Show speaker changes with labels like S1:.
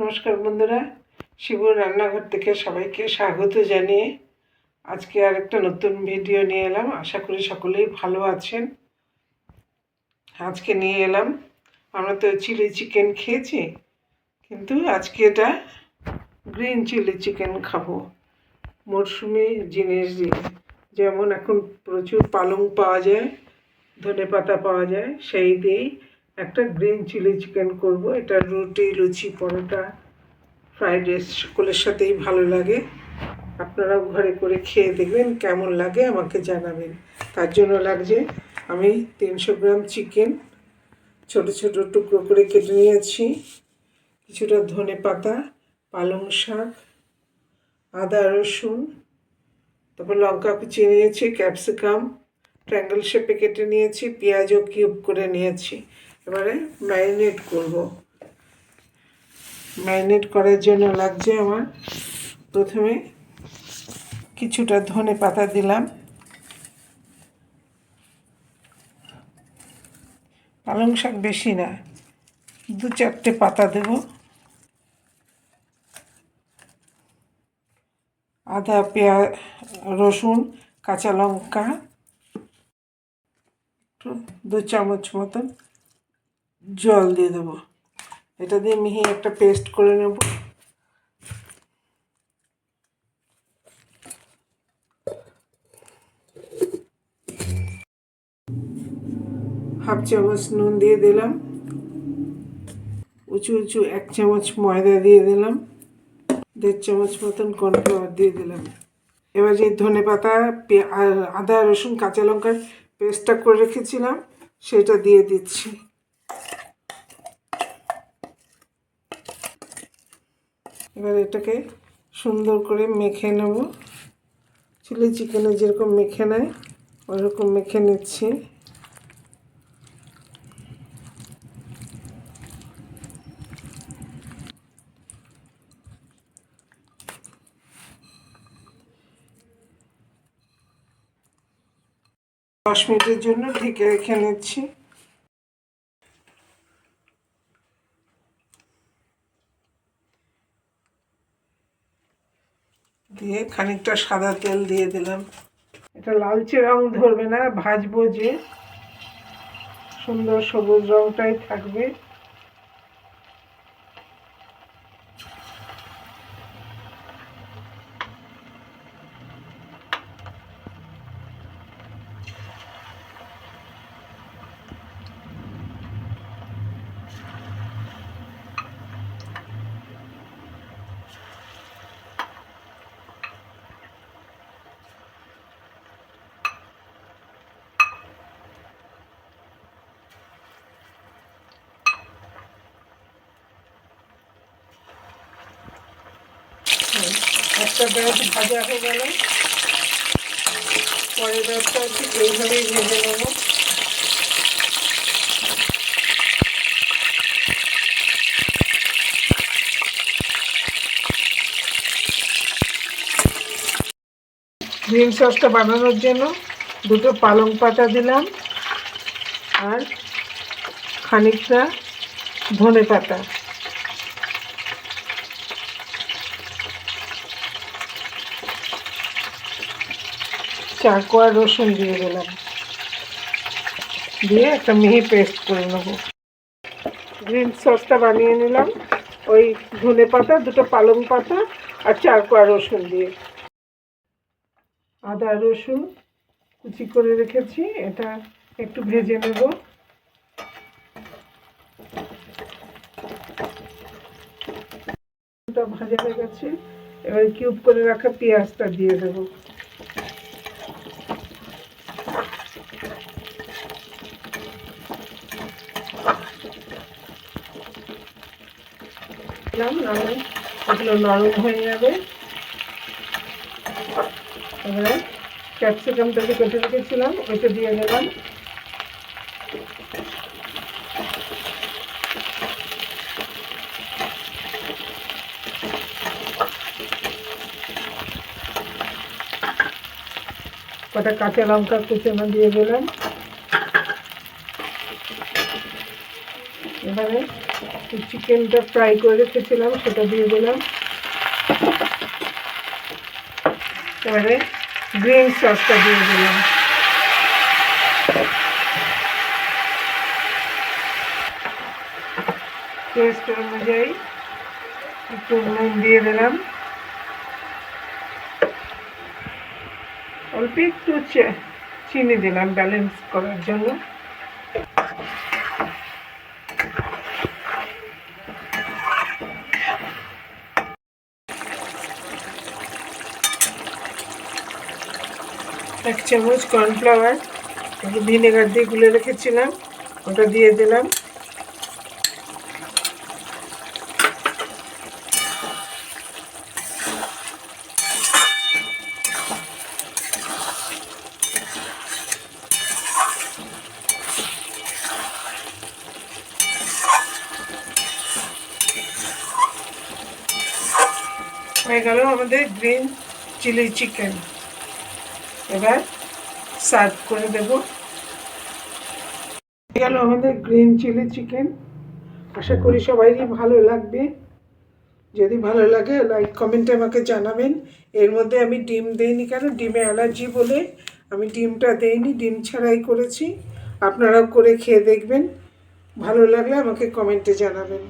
S1: নমস্কার বন্ধুরা। শিবুর রান্নাঘর থেকে সবাইকে স্বাগত জানিয়ে আজকে আর একটা নতুন ভিডিও নিয়ে এলাম। আশা করি সকলেই ভালো আছেন। আজকে নিয়ে এলাম। আমরা তো চিলি চিকেন খেয়েছি, কিন্তু আজকে এটা গ্রিন চিলি চিকেন খাব। মরশুমি জিনিস দিয়ে। যেমন এখন প্রচুর পালং পাওয়া যায় ধনে পাতা পাওয়া যায়, সেই দিয়েই গ্রিন চিলি চিকেন করব। এটা রুটি, লুচি, পরোটা, ফ্রাইড রাইস সকলের সাথেই ভালো লাগে। আপনারাও ঘরে করে খেয়ে দেখবেন কেমন লাগে, আমাকে জানাবেন। তার জন্য লাগছে, আমি তিনশো গ্রাম চিকেন ছোট ছোট টুকরো করে কেটে নিয়েছি। কিছুটা ধনে পাতা, পালং শাক, আদা, রসুন, তারপর লঙ্কা কুচিয়ে নিয়েছি, ক্যাপসিকাম, ট্রায়াঙ্গেল শেপে কেটে নিয়েছি, পেঁয়াজও কিউব করে নিয়েছি। এবারে ম্যারিনেট করব। ম্যারিনেট করার জন্য লাগছে আমার প্রথমে কিছুটা ধনে পাতা দিলাম। পালং শাক বেশি না, দু চারটে পাতা দেব। আদা, পেঁয়াজ, রসুন, কাঁচা লঙ্কা দু চামচ মতন জল দিয়ে দেবো। এটা দিয়ে মিহি একটা পেস্ট করে নেব। হাফ চামচ নুন দিয়ে দিলাম। উঁচু উঁচু এক চামচ ময়দা দিয়ে দিলাম। দেড় চামচ মতন কর্নফ্লাওয়ার দিয়ে দিলাম। এবার যে ধনে পাতা আদা, রসুন, কাঁচা লঙ্কার পেস্টটা করে রেখেছিলাম, সেটা দিয়ে দিচ্ছি। এবার এটাকে সুন্দর করে মেখে নেব। চিলি চিকেনে যেরকম মেখে নেয়, ওরকম মেখে নিচ্ছি। দশ মিনিটের জন্য ঢেকে রেখে নিচ্ছি। দিয়ে খানিকটা সাদা তেল দিয়ে দিলাম। এটা লালচে রং ধরবে না, ভাজবো যে সুন্দর সবুজ রংটাই থাকবে। একটা ব্যাচ ভাজা হয়ে গেল। পরের ব্যাচটা হচ্ছে এইভাবেই ভেজে নেব। গ্রিন সসটা বানানোর জন্য দুটো পালং পাতা দিলাম আর খানিকটা ধনে পাতা। চার কোয়া রসুন দিয়ে দিলাম। দিয়ে একটা মিহি পেস্ট করে নেব। গ্রিন সসটা বানিয়ে নিলাম। ওই ধনে পাতা, দুটো পালং পাতা আর চার কোয়া রসুন দিয়ে। আদা, রসুন কুচি করে রেখেছি। এটা একটু ভেজে নেব। ভাজা হয়ে গেছে। এবার কিউব করে রাখা পেঁয়াজটা দিয়ে দেবো। দিলাম, নাহলে ওগুলো নরম হয়ে যাবে। এবারে ক্যাপসিকামটাকে কেটে রেখেছিলাম, ওইটা দিয়ে দিলাম। কটা কাঁচা লঙ্কা কুচানো দিয়ে দিলাম। এবারে চিকেনটা ফ্রাই করে রেখেছিলাম, সেটা দিয়ে দিলাম। এবারে গ্রিন সসটা দিয়ে দিলাম। টেস্ট অনুযায়ী একটু নুন দিয়ে দিলাম। অল্প একটু চিনি দিলাম ব্যালেন্স করার জন্য। এক চামচ কর্নফ্লাওয়ার, একটু ভিনেগার দিয়ে গুলে রেখেছিলাম, ওটা দিয়ে দিলাম। হয়ে গেল আমাদের গ্রিন চিলি চিকেন। এবার সার্ভ করে দেব। গেল আমাদের গ্রিন চিলি চিকেন। আশা করি সবাইরই ভালো লাগবে। যদি ভালো লাগে লাইক কমেন্টে আমাকে জানাবেন। এর মধ্যে আমি ডিম দেইনি কেন? ডিমে অ্যালার্জি বলে আমি ডিমটা দেইনি, ডিম ছাড়াই করেছি। আপনারাও করে খেয়ে দেখবেন। ভালো লাগলে আমাকে কমেন্টে জানাবেন।